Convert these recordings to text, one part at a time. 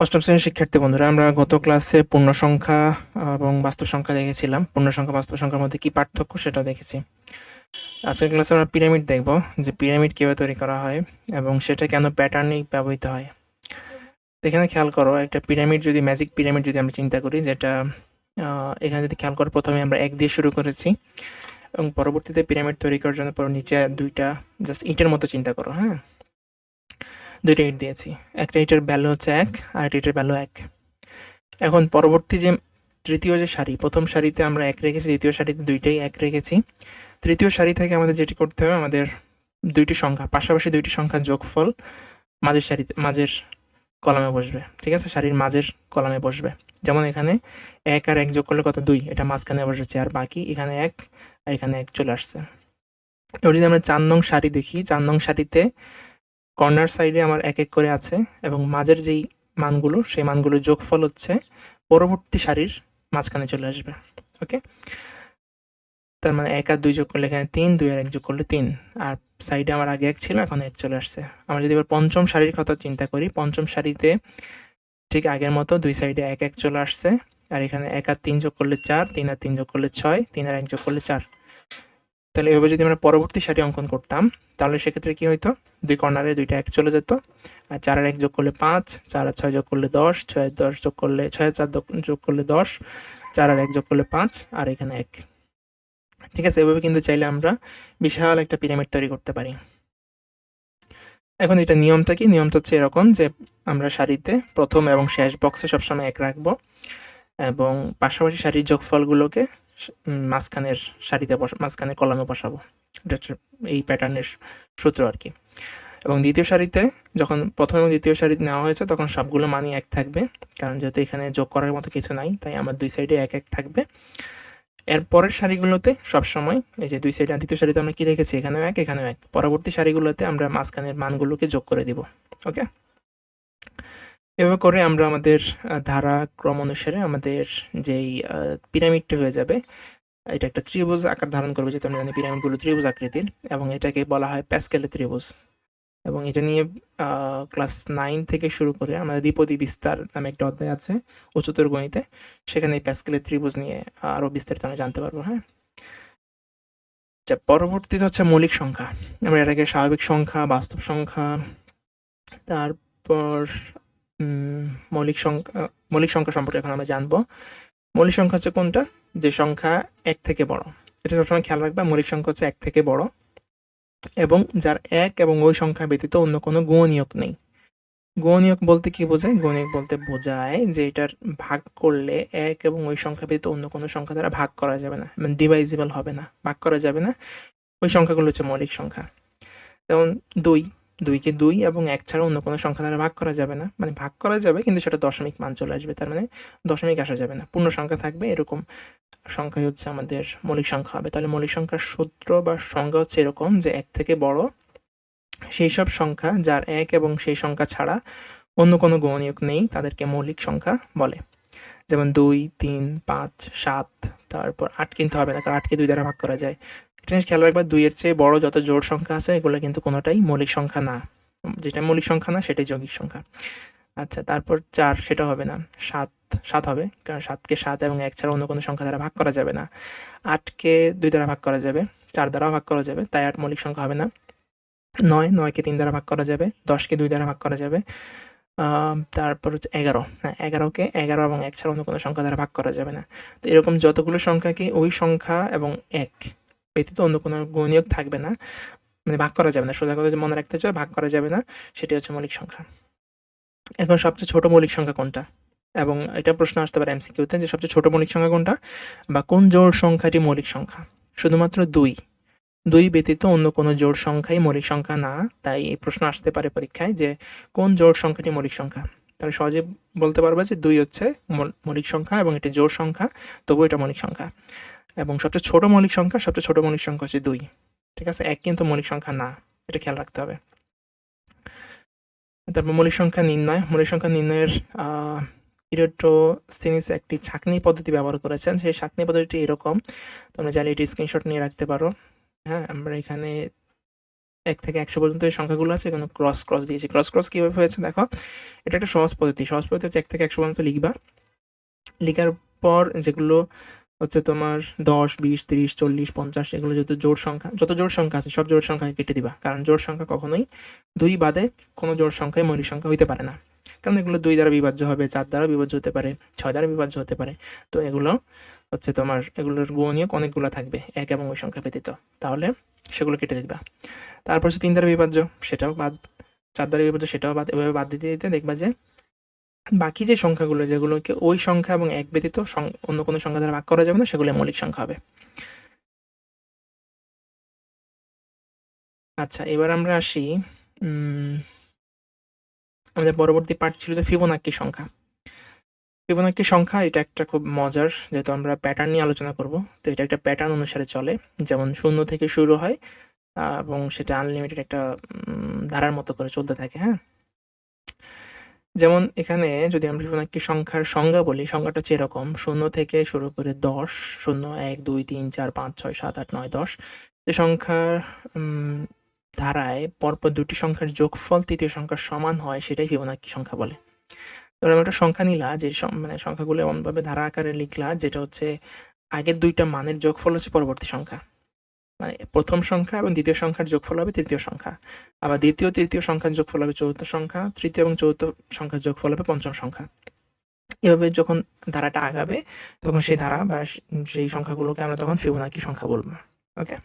অষ্টম শ্রেণির শিক্ষার্থী বন্ধুরা, আমরা গত ক্লাসে পূর্ণ সংখ্যা এবং বাস্তব সংখ্যা দেখেছিলাম। পূর্ণ সংখ্যা বাস্তব সংখ্যার মধ্যে কি পার্থক্য সেটা দেখেছি। আজকের ক্লাসে আমরা পিরামিড দেখব, যে পিরামিড কীভাবে তৈরি করা হয় এবং সেটা কেন প্যাটার্নে ব্যবহৃত হয়। এখানে খেয়াল করো, একটা পিরামিড যদি ম্যাজিক পিরামিড যদি আমরা চিন্তা করি, যেটা এখানে যদি খেয়াল করো, প্রথমে আমরা এক দিয়ে শুরু করেছি এবং পরবর্তীতে পিরামিড তৈরি করার জন্য পর নিচে দুইটা জাস্ট ইটের মতো চিন্তা করো হ্যাঁ? দুইটা ইট দিয়েছি। একটা ইটের ভ্যালু হচ্ছে এক, আর একটা ইটের ভ্যালু এক। এখন পরবর্তী যে তৃতীয় যে সারি প্রথম সারিতে আমরা এক রেখেছি, দ্বিতীয় সারিতে দুইটাই এক রেখেছি। তৃতীয় সারি থেকে আমাদের যেটি করতে হবে, আমাদের দুইটি সংখ্যা, পাশাপাশি দুইটি সংখ্যার যোগফল মাঝের সারিতে মাঝের কলামে বসবে। ঠিক আছে? সারির মাঝের কলামে বসবে। যেমন এখানে এক আর এক যোগ করলে কত? দুই। এটা মাঝখানে বসেছে, আর বাকি এখানে এক, আর এখানে এক চলে আসছে। এবার যদি আমরা চার নং দেখি, চার নং কর্নার সাইডে আমার এক এক করে আছে এবং মাঝের যেই মানগুলো, সেই মানগুলোর যোগফল হচ্ছে পরবর্তী সারির মাঝখানে চলে আসবে, ওকে? তার মানে এক আর দুই যোগ করলে এখানে তিন, দুই আর এক যোগ করলে তিন। আর সাইডে আমার আগে এক ছিল, এখন এক চলে আসছে। আমরা যদি এবার পঞ্চম সারির কথা চিন্তা করি, পঞ্চম সারিতে ঠিক আগের মতো দুই সাইডে এক এক চলে আসছে। আর এখানে এক আর তিন যোগ করলে চার, তিন আর তিন যোগ করলে ছয়, তিন আর এক যোগ করলে চার। তাহলে এভাবে যদি আমরা পরবর্তী সারি অঙ্কন করতাম, তাহলে সেক্ষেত্রে কি হইতো? দুই কর্নারে দুইটা এক চলে যেত। আর চার আর এক যোগ করলে পাঁচ, চার আর ছয় যোগ করলে দশ, ছয় দশ যোগ করলে, ছয় চার যোগ করলে দশ, চার আর এক যোগ করলে পাঁচ, আর এখানে এক। ঠিক আছে? এভাবে কিন্তু চাইলে আমরা বিশাল একটা পিরামিড তৈরি করতে পারি। এখন এটা নিয়মটা কি? নিয়মটা হচ্ছে এরকম যে আমরা শাড়িতে প্রথম এবং শেষ বক্সে সবসময় এক রাখব এবং পাশাপাশি শাড়ির যোগফলগুলোকে মাঝখানের সারিতে বস মাঝখানে কলমে বসাবো। এটা হচ্ছে এই প্যাটার্নের সূত্র আর কি। এবং দ্বিতীয় সারিতে যখন প্রথম এবং দ্বিতীয় সারি নেওয়া হয়েছে, তখন সবগুলো মানই এক থাকবে। কারণ যেহেতু এখানে যোগ করার মতো কিছু নাই, তাই আমার দুই সাইডে এক এক থাকবে। এর পরের সারিগুলোতে সবসময় এই যে দুই সাইডে দ্বিতীয় সারিতে আমরা কী রেখেছি এখানেও এক এখানেও এক। পরবর্তী সারিগুলোতে আমরা মাঝখানের মানগুলোকে যোগ করে দিব। ওকে? এভাবে করে আমরা আমাদের ধারা, ক্রম অনুসারে আমাদের যেই পিরামিডটা হয়ে যাবে, এটা একটা ত্রিভুজ আকার ধারণ করবে, যেহেতু আমরা জানি পিরামিডগুলো ত্রিভুজ আকৃতির, এবং এটাকে বলা হয় প্যাসকেলের ত্রিভুজ। এবং এটা নিয়ে ক্লাস নাইন থেকে শুরু করে আমাদের দ্বিপদী বিস্তার নামে একটা অধ্যায় আছে উচ্চতর গণিতে সেখানে এই প্যাসকেলের ত্রিভুজ নিয়ে আরও বিস্তারিত আমরা জানতে পারব হ্যাঁ? আচ্ছা পরবর্তীতে হচ্ছে মৌলিক সংখ্যা। আমরা এটাকে স্বাভাবিক সংখ্যা, বাস্তব সংখ্যা, তারপর মৌলিক সংখ্যা মৌলিক সংখ্যা সম্পর্কে এখন আমরা জানব। মৌলিক সংখ্যা হচ্ছে কোনটা? যে সংখ্যা এক থেকে বড়। এটা সবসময় খেয়াল রাখবা, মৌলিক সংখ্যা হচ্ছে এক থেকে বড়। এবং যার এক এবং ওই সংখ্যা ব্যতীত অন্য কোনো গুণনীয়ক নেই। গুণনীয়ক বলতে কি বোঝায়? গুণনীয়ক বলতে বোঝায় যে এটার ভাগ করলে এক এবং ওই সংখ্যা ব্যতীত অন্য কোনো সংখ্যা দ্বারা ভাগ করা যাবে না। মানে ডিভাইজিবল হবে না, ভাগ করা যাবে না। ওই সংখ্যাগুলো হচ্ছে মৌলিক সংখ্যা। যেমন দুই। দুইকে দুই এবং এক ছাড়া অন্য কোনো সংখ্যা দ্বারা ভাগ করা যাবে না। মানে ভাগ করা যাবে, কিন্তু সেটা দশমিক মান চলে আসবে, তার মানে দশমিক আসা যাবে না। পূর্ণ সংখ্যা থাকবে, এরকম সংখ্যাই হচ্ছে আমাদের মৌলিক সংখ্যা হবে। তাহলে মৌলিক সংখ্যার সূত্র বা সংজ্ঞা হচ্ছে এরকম যে এক থেকে বড় সেই সব সংখ্যা যার এক এবং সেই সংখ্যা ছাড়া অন্য কোনো গণনীয়ক নেই, তাদেরকে মৌলিক সংখ্যা বলে। যেমন দুই, তিন, পাঁচ, সাত, তারপর আট কিনতে হবে না, কারণ আটকে দুই দ্বারা ভাগ করা যায়। এটা জিনিস খেয়াল রাখবা, দুইয়ের চেয়ে বড় যত জোড় সংখ্যা আছে, এগুলো কিন্তু কোনোটাই মৌলিক সংখ্যা না। যেটা মৌলিক সংখ্যা না, সেটাই যৌগিক সংখ্যা। আচ্ছা তারপর চার, সেটা হবে না। সাত সাত হবে, কারণ সাতকে সাত এবং এক ছাড়া অন্য কোনো সংখ্যা দ্বারা ভাগ করা যাবে না। আটকে দুই দ্বারা ভাগ করা যাবে, চার দ্বারাও ভাগ করা যাবে, তাই আট মৌলিক সংখ্যা হবে না। নয়, নয়কে তিন দ্বারা ভাগ করা যাবে, দশকে দুই দ্বারা ভাগ করা যাবে তারপর হচ্ছে এগারো। হ্যাঁ এগারোকে এগারো এবং এক ছাড়া অন্য কোনো সংখ্যা দ্বারা ভাগ করা যাবে না। তো এরকম যতগুলো সংখ্যাকে ওই সংখ্যা এবং এক ব্যতীত অন্য কোনো গুণনীয়ক থাকবে না। মানে ভাগ করা যাবে না। সোজা কথা মনে রাখতে চাই ভাগ করা যাবে না। সেটি হচ্ছে মৌলিক সংখ্যা। এখন সবচেয়ে ছোট মৌলিক সংখ্যা কোনটা? এবং এটা প্রশ্ন আসতে পারে এমসিকিউতে যে সবচেয়ে ছোট মৌলিক সংখ্যা কোনটা? বা কোন জোড় সংখ্যাটি মৌলিক সংখ্যা? শুধুমাত্র দুই। দুই ব্যতীত অন্য কোনো জোড় সংখ্যাই মৌলিক সংখ্যা না। তাই এই প্রশ্ন আসতে পারে পরীক্ষায় যে কোন জোড় সংখ্যাটি মৌলিক সংখ্যা? তাহলে সহজে বলতে পারবে যে দুই হচ্ছে মৌল- মৌলিক সংখ্যা এবং এটি জোড় সংখ্যা, তবুও এটা মৌলিক সংখ্যা। এবং সবচেয়ে ছোট মৌলিক সংখ্যা, সবচেয়ে ছোট মৌলিক সংখ্যা হচ্ছে দুই। ঠিক আছে? এক কিন্তু মৌলিক সংখ্যা না, এটা খেয়াল রাখতে হবে। তারপর মৌলিক সংখ্যা নির্ণয়। মৌলিক সংখ্যা নির্ণয়ের ইরেটোস্থিনিস একটি ছাঁকনি পদ্ধতি ব্যবহার করেছেন। সেই ছাঁকনি পদ্ধতিটি এরকম। তোমরা চাইলে এটি স্ক্রিনশট নিয়ে রাখতে পারো। হ্যাঁ আমরা এখানে এক থেকে একশো পর্যন্ত এই সংখ্যাগুলো আছে। এখানে ক্রস ক্রস দিয়েছি। ক্রস ক্রস কীভাবে হয়েছে দেখো? এটা একটা সহজ পদ্ধতি। সহজ পদ্ধতি হচ্ছে এক থেকে একশো পর্যন্ত লিখবা। লিখার পর যেগুলো হচ্ছে তোমার দশ, বিশ, তিরিশ, চল্লিশ, পঞ্চাশ, এগুলো যত জোড় সংখ্যা, যত জোড় সংখ্যা আছে, সব জোড় সংখ্যা কেটে দিবা। কারণ জোর সংখ্যা কখনোই দুই বাদে কোনো জোর সংখ্যায় মৌলিক সংখ্যা হইতে পারে না। কারণ এগুলো দুই দ্বারা বিভাজ্য হবে, চার দ্বারা বিভাজ্য হতে পারে, ছয় দ্বারা বিভাজ্য হতে পারে। তো এগুলো হচ্ছে তোমার, এগুলোর গুণনীয়ক অনেকগুলো থাকবে, এক এবং ওই সংখ্যা ব্যতীত। তাহলে সেগুলো কেটে দিবা। তারপর হচ্ছে তিন দ্বারা বিভাজ্য, সেটাও বাদ, চার দ্বারা বিভাজ্য, সেটাও বাদ, এভাবে বাদ দিতে দিতে দেখবা যে বাকি যে সংখ্যাগুলো, যেগুলোকে ওই সংখ্যা এবং এক ব্যতীত অন্য কোনো সংখ্যা দ্বারা ভাগ করা যাবে না সেগুলো মৌলিক সংখ্যা হবে। আচ্ছা এবার আমরা আসি আমাদের পরবর্তী পার্ট ছিল যে ফিবোনাক্কি সংখ্যা। ফিবোনাক্কি সংখ্যা এটা একটা খুব মজার, যেহেতু আমরা প্যাটার্ন নিয়ে আলোচনা করব, তো এটা একটা প্যাটার্ন অনুসারে চলে। যেমন শূন্য থেকে শুরু হয় এবং সেটা আনলিমিটেড একটা ধারার মতো করে চলতে থাকে হ্যাঁ? যেমন এখানে যদি আমরা ফিবোনাক্কি সংখ্যার সংজ্ঞা বলি, সংজ্ঞাটা হচ্ছে এরকম, শূন্য থেকে শুরু করে দশ, শূন্য, এক, দুই, তিন, চার, পাঁচ, ছয়, সাত, আট, নয়, দশ, যে সংখ্যার ধারায় পরপর দুটি সংখ্যার যোগফল তৃতীয় সংখ্যার সমান হয়, সেটাই ফিবোনাক্কি সংখ্যা বলে। ধরো একটা সংখ্যা নিলা, যে মানে সংখ্যাগুলো এমনভাবে ধারা আকারে লিখলা, যেটা হচ্ছে আগের দুইটা মানের যোগফল হচ্ছে পরবর্তী সংখ্যা। মানে প্রথম সংখ্যা এবং দ্বিতীয় সংখ্যার যোগফল হবে তৃতীয় সংখ্যা। আবার দ্বিতীয়, তৃতীয় সংখ্যার যোগফল হবে চতুর্থ সংখ্যা, তৃতীয় এবং চতুর্থ সংখ্যার যোগফল হবে পঞ্চম সংখ্যা। এভাবে যখন ধারাটা আগাবে, তখন সেই ধারা বা সেই সংখ্যাগুলোকে আমরা তখন ফিবোনাকি সংখ্যা বলব। ওকে?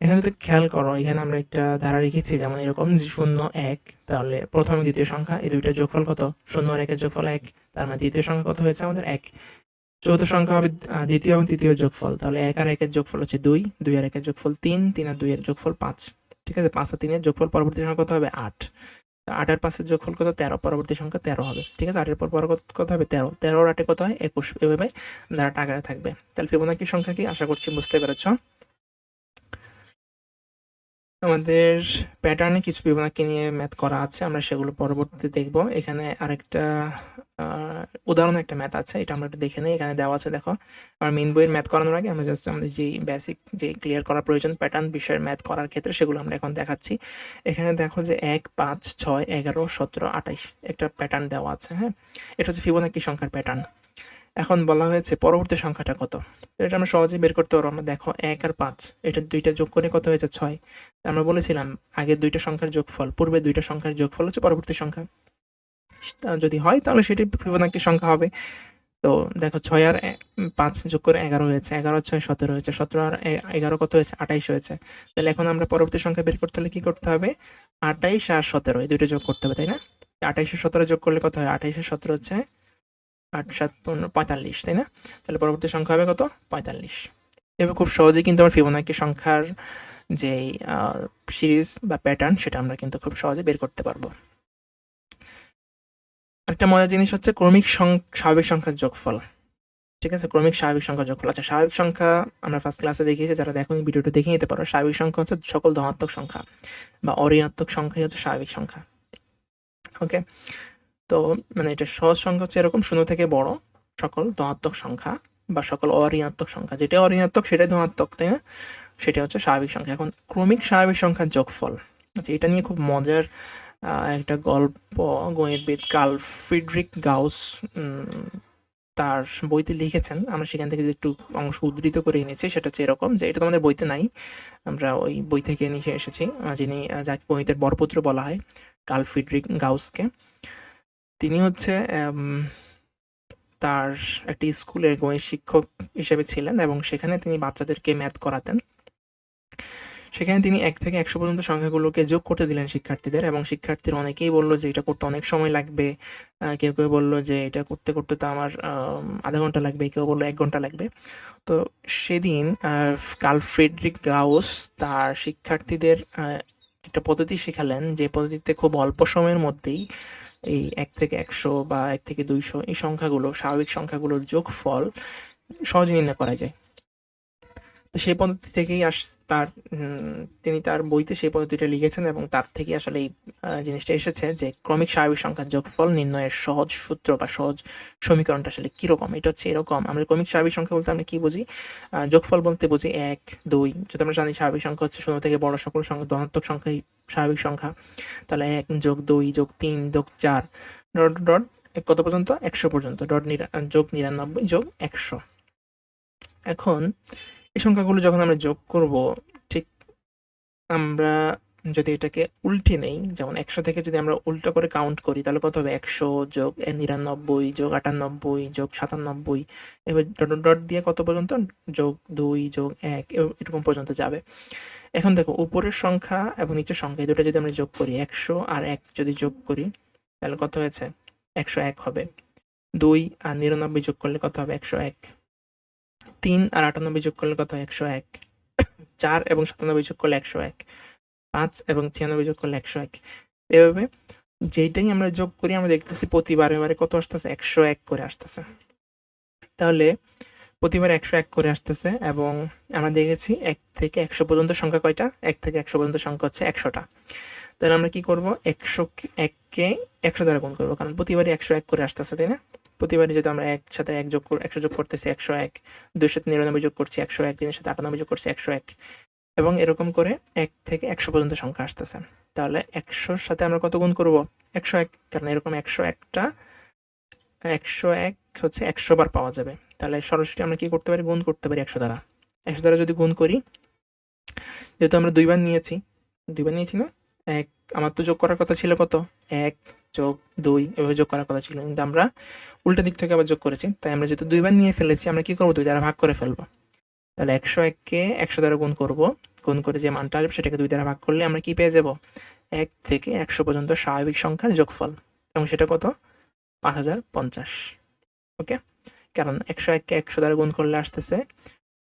এখানে যদি খেয়াল করো, এখানে আমরা একটা ধারা রেখেছি, যেমন এরকম শূন্য এক, তাহলে প্রথম দ্বিতীয় সংখ্যা, এই দুইটার যোগফল কত? শূন্য আর একের যোগফল এক, তার মানে দ্বিতীয় সংখ্যা কত হয়েছে আমাদের? এক। চতুর্থ সংখ্যা হবে দ্বিতীয় এবং তৃতীয় যোগফল। তাহলে এক আর একের যোগফল হচ্ছে দুই দুই আর একের যোগফল তিন তিন আর দুই এর যোগফল পাঁচ। ঠিক আছে? পাঁচ আর তিনের যোগফল পরবর্তী সংখ্যা কত হবে? আট। আট আর পাঁচের যোগফল কত? তেরো। পরবর্তী সংখ্যা তেরো হবে। ঠিক আছে? আটের পর পর কত- হবে? তেরো। তেরোর আটে কত হয়? একুশ। এভাবে দ্বারা টাকা থাকবে। তাহলে ফিবোনাকি সংখ্যা কি? আশা করছি বুঝতে পেরেছ। আমাদের প্যাটার্নে কিছু ফিবোনাকি নিয়ে ম্যাথ করা আছে, আমরা সেগুলো পরবর্তীতে দেখব। এখানে আরেকটা উদাহরণ একটা ম্যাথ আছে, এটা আমরা একটু দেখে নিই। এখানে দেওয়া আছে, দেখো, আমার মেন বইয়ের ম্যাথ করানোর আগে আমরা জাস্ট আমাদের যে বেসিক যে ক্লিয়ার করা প্রয়োজন প্যাটার্ন বিষয়ের ম্যাথ করার ক্ষেত্রে সেগুলো আমরা এখন দেখাচ্ছি। এখানে দেখো যে এক, পাঁচ, ছয়, এগারো, সতেরো, আঠাইশ, একটা প্যাটার্ন দেওয়া আছে হ্যাঁ? এটা হচ্ছে ফিবোনাকি সংখ্যার প্যাটার্ন এখন বলা হয়েছে পরবর্তী সংখ্যাটা কত? এটা আমরা সহজেই বের করতে পারব। আমরা দেখো এক আর পাঁচ, এটা দুইটা যোগ করে কত হয়েছে? ছয়। আমরা বলেছিলাম আগের দুইটা সংখ্যার যোগফল, পূর্বে দুইটা সংখ্যার যোগফল হচ্ছে পরবর্তী সংখ্যা। যদি হয়, তাহলে সেটি ফিবোনাকি সংখ্যা হবে। তো দেখো, ছয় আর পাঁচ যোগ করে এগারো হয়েছে। এগারো ছয় সতেরো হয়েছে। সতেরো আর এগারো কত হয়েছে? আঠাইশ হয়েছে। তাহলে এখন আমরা পরবর্তী সংখ্যা বের করতে হলে কী করতে হবে? আঠাইশ আর সতেরো, এই দুইটা যোগ করতে হবে, তাই না? আঠাইশ সতেরো যোগ করলে কত হয়? আঠাইশে সতেরো হচ্ছে আট, সাত, পনেরো, পঁয়তাল্লিশ, তাই না? তাহলে পরবর্তী সংখ্যা হবে কত? পঁয়তাল্লিশ। এবার খুব সহজেই কিন্তু আমরা ফিবোনাকি সংখ্যার যে সিরিজ বা প্যাটার্ন সেটা আমরা কিন্তু খুব সহজে বের করতে পারব। একটা মজার জিনিস হচ্ছে ক্রমিক স্বাভাবিক সংখ্যার যোগফল। ঠিক আছে? ক্রমিক স্বাভাবিক সংখ্যার যোগফল। আচ্ছা স্বাভাবিক সংখ্যা আমরা ফার্স্ট ক্লাসে দেখিয়েছি, যারা দেখো ভিডিওটা দেখে নিতে পারো, স্বাভাবিক সংখ্যা হচ্ছে সকল ধনাত্মক সংখ্যা বা অঋণাত্মক সংখ্যাই হচ্ছে স্বাভাবিক সংখ্যা। ওকে তো মানে এটা সহজ সংখ্যা হচ্ছে এরকম শূন্য থেকে বড় সকল ধনাত্মক সংখ্যা বা সকল অঋণাত্মক সংখ্যা। যেটা অঋণাত্মক, সেটাই ধনাত্মক, তাই না? সেটা হচ্ছে স্বাভাবিক সংখ্যা। এখন ক্রমিক স্বাভাবিক সংখ্যার যোগফল। আচ্ছা এটা নিয়ে খুব মজার একটা গল্প গণিতবিদ কার্ল ফ্রিডরিক গাউস তার বইতে লিখেছেন। আমরা সেখান থেকে যে একটু অংশ উদ্ধৃত করে এনেছি, সেটা হচ্ছে এরকম যে এটা তোমাদের বইতে নাই, আমরা ওই বই থেকে নিয়ে এসেছি যিনি যাকে গণিতের বরপুত্র বলা হয়, কার্ল ফ্রিডরিক গাউসকে। তিনি হচ্ছে তার একটি স্কুলের গণিত শিক্ষক হিসেবে ছিলেন এবং সেখানে তিনি বাচ্চাদেরকে ম্যাথ করাতেন। সেখানে তিনি এক থেকে একশো পর্যন্ত সংখ্যাগুলোকে যোগ করতে দিলেন শিক্ষার্থীদের এবং শিক্ষার্থীরা অনেকেই বলল যে, এটা করতে অনেক সময় লাগবে। কেউ কেউ বলল যে, এটা করতে করতে তো আমার আধা ঘণ্টা লাগবে। কেউ বলল, এক ঘণ্টা লাগবে। তো সেদিন কার্ল ফ্রেডরিক গাউস তার শিক্ষার্থীদের একটা পদ্ধতি শেখালেন যে, পদ্ধতিতে খুব অল্প সময়ের মধ্যেই এই এক থেকে একশো বা এক থেকে দুইশো এই সংখ্যাগুলো, স্বাভাবিক সংখ্যাগুলোর যোগফল সহজে নির্ণয় করা যায়। তো সেই পদ্ধতি থেকেই আস, তার তিনি তার বইতে সেই পদ্ধতিটা লিখেছেন এবং তার থেকে আসলে এই জিনিসটা এসেছে যে ক্রমিক স্বাভাবিক সংখ্যার যোগফল নির্ণয়ের সহজ সূত্র বা সহজ সমীকরণটা আসলে কীরকম? এটা হচ্ছে এরকম। আমরা ক্রমিক স্বাভাবিক সংখ্যা বলতে আমরা কী বুঝি? যোগফল বলতে বুঝি এক, দুই। যদি আমরা জানি স্বাভাবিক সংখ্যা হচ্ছে শূন্য থেকে বড় সকল সংখ্যা, ধনাত্মক সংখ্যাই স্বাভাবিক সংখ্যা, তাহলে এক যোগ দুই যোগ তিন যোগ চার, ডট ডট কত পর্যন্ত? একশো পর্যন্ত। ডট, নিরা, যোগ নিরানব্বই যোগ একশো। এখন এই সংখ্যাগুলো যখন আমরা যোগ করব, ঠিক আমরা যদি এটাকে উল্টে নেই, যেমন একশো থেকে যদি আমরা উল্টো করে কাউন্ট করি, তাহলে কত হবে? একশো যোগ নিরানব্বই যোগ আটানব্বই যোগ সাতানব্বই। এবার ডট ডট দিয়ে কত পর্যন্ত? যোগ দুই যোগ এক এরকম পর্যন্ত যাবে। এখন দেখো, উপরের সংখ্যা এবং নিচের সংখ্যা, এই দুটো যদি আমরা যোগ করি, একশো আর এক যদি যোগ করি, তাহলে কত হয়েছে? একশো এক হবে। দুই আর নিরানব্বই যোগ করলে কত হবে? একশো এক। তিন আর আটানব্বই যোগ করলে কত? একশো এক। চার এবং সাতানব্বই যোগ করলে একশো এক। পাঁচ এবং ছিয়ানব্বই যোগ করলে একশো এক। এভাবে যেইটাই আমরা যোগ করি, আমরা দেখতেছি প্রতিবার এবারে কত আসতেছে? একশো এক করে আসতেছে। তাহলে প্রতিবার একশো এক করে আসতেছে এবং আমরা দেখেছি এক থেকে একশো পর্যন্ত সংখ্যা কয়টা? এক থেকে একশো পর্যন্ত সংখ্যা হচ্ছে একশোটা। তাহলে আমরা কি করব? একশো এককে একশো দ্বারা গুণ করব, কারণ প্রতিবারই একশো এক করে আসতেছে, তাই না? প্রতিবারই যেহেতু আমরা এক সাথে এক যোগ কর- একশো যোগ করতেছি, একশো এক সাথে নিরানব্বই যোগ করছি, একশো এক, তিনের সাথে আটানব্বই যোগ করছি, একশো এক। এবং এরকম করে এক থেকে একশো পর্যন্ত সংখ্যা আসতেছে। তাহলে একশোর সাথে আমরা কত গুণ করব? একশো এক। কারণ এরকম একশো একটা, একশো এক হচ্ছে একশো বার পাওয়া যাবে। তাহলে সরাসরি আমরা কি করতে পারি? গুণ করতে পারি একশো দ্বারা। একশো দ্বারা যদি গুণ করি, যেহেতু আমরা দুইবার নিয়েছি দুইবার নিয়েছি না, এক, আমার তো যোগ করার কথা ছিল কত? এক যোগ দুই এভাবে যোগ করার কথা ছিল। কিন্তু আমরা উল্টা দিক থেকে আবার যোগ করেছি। তাই আমরা যেহেতু দুইবার নিয়ে ফেলেছি, আমরা কি করব? দুই দ্বারা ভাগ করে ফেলব। তাহলে একশো এককে একশো দ্বারা গুণ করব। গুণ করে যে মানটা আসবে সেটাকে দুই দ্বারা ভাগ করলে আমরা কি পেয়ে যাব? এক থেকে একশো পর্যন্ত স্বাভাবিক সংখ্যার যোগফল। এবং সেটা কত? পাঁচ হাজার পঞ্চাশ। ওকে? কারণ একশো এককে একশো দ্বারা গুণ করলে আসতেছে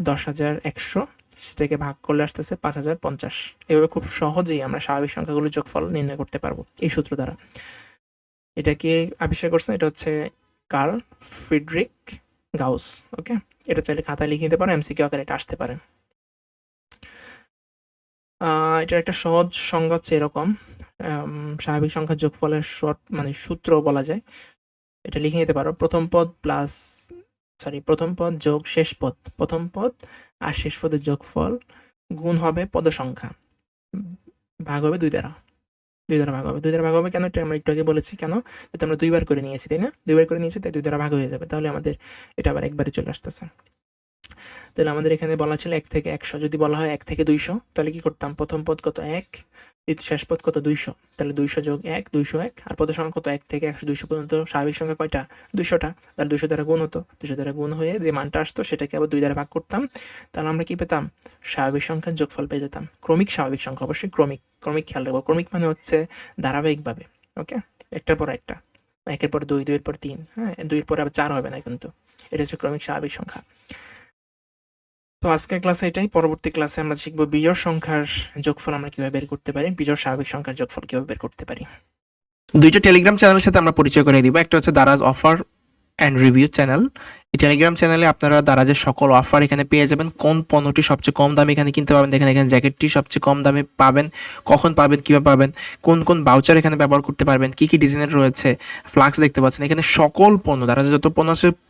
দশ হাজার একশো। সেটাকে ভাগ করলে আসতেছে পাঁচ হাজার পঞ্চাশ। এভাবে খুব সহজেই আমরা স্বাভাবিক সংখ্যাগুলোর যোগফল নির্ণয় করতে পারব এই সূত্র দ্বারা। এটা কি আবিষ্কার করছেন, এটা হচ্ছে কার্ল ফ্রিডরিক গাউস, ওকে? এটা চাইলে খাতায় লিখে নিতে পারো এমসিকিউ আকারে এটা আসতে পারে। এটার একটা সহজ সংজ্ঞা হচ্ছে এরকম স্বাভাবিক সংখ্যার যোগফলের শর্ট মানে সূত্র বলা যায়। এটা লিখে নিতে পারো, প্রথম পদ প্লাস সরি প্রথম পদ যোগ শেষ পদ, প্রথম পদ আর শেষ পদের যোগফল গুণ হবে পদ সংখ্যা ভাগ হবে দুই দ্বারা। দুই ভাগ হবে। দুই ভাগ হবে কেন? এটা আমরা একটু আগে বলেছি কেন? এটা আমরা দুইবার করে নিয়েছি, তাই না? দুইবার করে নিয়েছি, তাই দুই দ্বারা ভাগ হয়ে যাবে। তাহলে আমাদের এটা আবার একবারে চলে আসতেছে। তাহলে আমাদের এখানে বলা ছিল এক থেকে একশো। যদি বলা হয় এক থেকে দুইশো, তাহলে কি করতাম? প্রথম পদ কত? এক। শেষ পদ কত? দুইশো। তাহলে দুইশো যোগ এক, দুইশো এক। আর পদের সংখ্যা কত? এক থেকে একশো দুইশো পর্যন্ত স্বাভাবিক সংখ্যা কয়টা? দুইশোটা। তাহলে দুইশো দ্বারা গুণ হতো। দুইশো দ্বারা গুণ হয়ে যে মানটা আসতো, সেটাকে আবার দুই দ্বারা ভাগ করতাম। তাহলে আমরা কি পেতাম? স্বাভাবিক সংখ্যার যোগফল পেয়ে যেতাম। ক্রমিক স্বাভাবিক সংখ্যা, অবশ্যই ক্রমিক। ক্রমিক খেয়াল রাখব। ক্রমিক মানে হচ্ছে ধারাবাহিকভাবে, ওকে? একটার পর একটা। একের পর দুই, দুইয়ের পর তিন হ্যাঁ? দুইয়ের পর আবার চার হবে না কিন্তু। এটা হচ্ছে ক্রমিক স্বাভাবিক সংখ্যা। তো আজকের ক্লাসে এটাই, পরবর্তী ক্লাসে আমরা শিখব বিজোড় সংখ্যার যোগফল আমরা কীভাবে বের করতে পারি, বিজোড় স্বাভাবিক সংখ্যার যোগফল কীভাবে বের করতে পারি। দুইটা টেলিগ্রাম চ্যানেলের সাথে আমরা পরিচয় করে দিব, একটা হচ্ছে Daraz offer and review channel এই টেলিগ্রাম চ্যানেলে আপনারা দারাজের সকল অফার এখানে পেয়ে যাবেন, কোন পণ্যটি সবচেয়ে কম দামে এখানে কিনতে পাবেন, দেখেন এখানে জ্যাকেটটি সবচেয়ে কম দামে পাবেন, কখন পাবেন, কীভাবে পাবেন, কোন কোন বাউচার এখানে ব্যবহার করতে পারবেন, কী কী ডিজাইনের রয়েছে ফ্লাক্স দেখতে পাচ্ছেন, এখানে সকল পণ্য, দারাজের যত পণ্য আছে